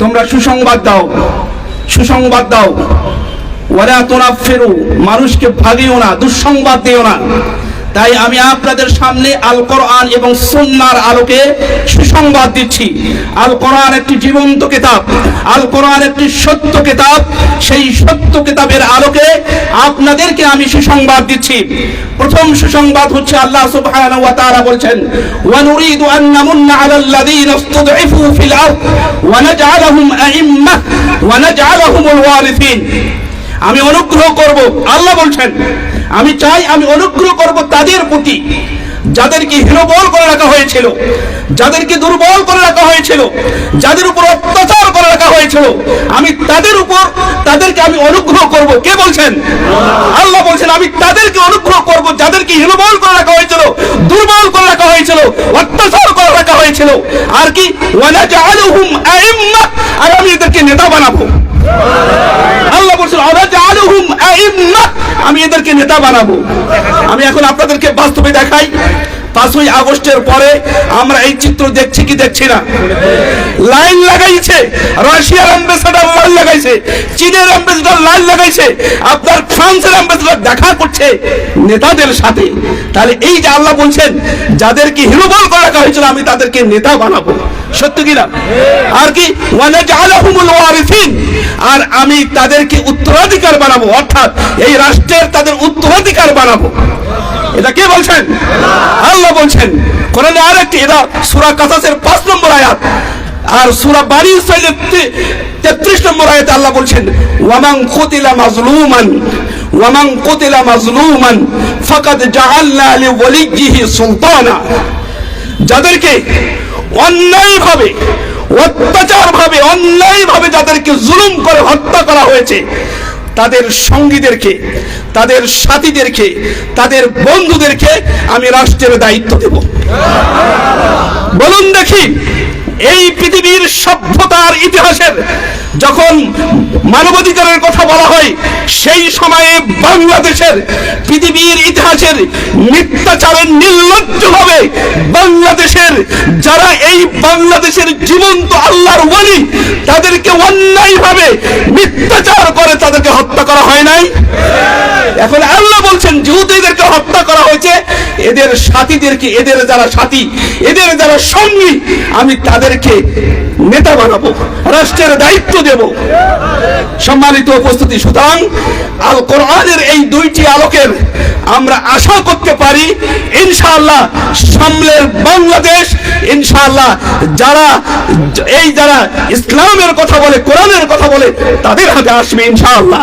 তোমরা সুসংবাদ দাও সুসংবাদ দাও। ওরা তোরা ফেরো মানুষকে ভাগিও না দুঃসংবাদ দিও না। তাই আমি আপনাদের সামনে আল কোরআন এবং সুন্নার আলোকে সুসংবাদ দিচ্ছি। আল কোরআন একটি জীবন্ত কিতাব। আল কোরআন একটি সত্য কিতাব। সেই সত্য কিতাবের আলোকে আপনাদেরকে আমি সুসংবাদ দিচ্ছি। প্রথম সুসংবাদ হচ্ছে আল্লাহ সুবহানাহু ওয়া তাআলা বলছেন, ওয়া নুরিদু আন নামুন্না আলাল লাযীনা ফিল আরদ ওয়া নাজআলাহুম আইম্মাহ ওয়া নাজআলাহুমুল ওয়ারিসিন। আমি অনুগ্রহ করব, আল্লাহ বলছেন, আমি চাই আমি অনুগ্রহ করব তাদের প্রতি, যাদেরকে হীনবল করে রাখা হয়েছিল, যাদেরকে দুর্বল করে রাখা হয়েছিল, যাদের উপর অত্যাচার করে রাখা হয়েছিল, আমি তাদের উপর, তাদেরকে আমি অনুগ্রহ করব। কে বলছেন? আল্লাহ বলছেন, আমি তাদেরকে অনুগ্রহ করব, যাদেরকে হীনবল করে রাখা হয়েছিল, দুর্বল করে রাখা হয়েছিল, অত্যাচার করে রাখা হয়েছিল। আর কি? আর আমি এদেরকে নেতা বানাবো আল্লাহ বলছেন আলাহুম আইম্মা আমি এদেরকে নেতা বানাবো। আমি এখন আপনাদেরকে বাস্তবে দেখাই, পাঁচই আগস্টের পরে আমরা এই চিত্র দেখছি কি দেখছি না। লাইন লাগাইছে, রাশিয়ার অ্যাম্বাসেডার লাগাইছে, চীনের অ্যাম্বাসেডার লাইন লাগাইছে, আপনার ফ্রান্সের অ্যাম্বাসেডার দেখা করছে নেতাদের সাথে। তাহলে এই যে আল্লাহ বলছেন, যাদেরকে হিরোবল করে হয়েছিল, আমি তাদেরকে নেতা বানাবো। সত্য কিনা আর কি? ওয়ানাজআলাহুমুল ওয়ারিসিন। আর আমি তাদেরকে উত্তরাধিকার বানাবো, অর্থাৎ এই রাষ্ট্রের তাদের উত্তরাধিকার বানাবো। এটা কে বলছেন? আল্লাহ বলছেন। কোরআনে আরেকটি, এটা সূরা কাসাসের 5 নম্বর আয়াত। আর সূরা ইসরাইলের 33 নম্বর আয়াতে আল্লাহ বলছেন, ওয়ামান কোতিলা মাজলুমান, ওয়ামান কোতিলা মাজলুমান, ফাকাদ জাআলনা লিওয়ালিয়িহি সুলতানা। যাদেরকে অন্যায়ভাবে অত্যাচার ভাবে অন্যায় ভাবে যাদেরকে জুলুম করে হত্যা করা হয়েছে, তাদের সঙ্গীদেরকে, তাদের সাথীদেরকে, তাদের বন্ধুদেরকে আমি রাষ্ট্রের দায়িত্ব দেব। বলুন দেখি এই পৃথিবীর সভ্যতার ইতিহাসের যখন মানবাধিকারের কথা বলা হয়, সেই সময়ে বাংলাদেশের পৃথিবীর ইতিহাসের মিথ্যাচারের নির্লজ্জভাবে বাংলাদেশের যারা এই বাংলাদেশের জীবন্ত আল্লাহর ওয়ালি তাদেরকে অন্যায়ভাবে মিথ্যাচার করে তাদেরকে হত্যা করা হয় নাই? এখন আল্লাহ বলছেন যেহেতু এদেরকে হত্যা করা হয়েছে। এদের সাথীদেরকে, এদের যারা সাথী, এদের যারা সঙ্গী, আমি তাদেরকে নেতা বানাবো, রাষ্ট্রের দায়িত্ব দেব। সম্মানিত উপস্থিতি, সুতরাং আল কোরআনের এই দুইটি আলোকের আমরা আশা করতে পারি, ইনশাআল্লাহ সামলের বাংলাদেশ, ইনশাআল্লাহ যারা, এই যারা ইসলামের কথা বলে, কোরআনের কথা বলে, তাদের হাতে আসবে, ইনশাআল্লাহ।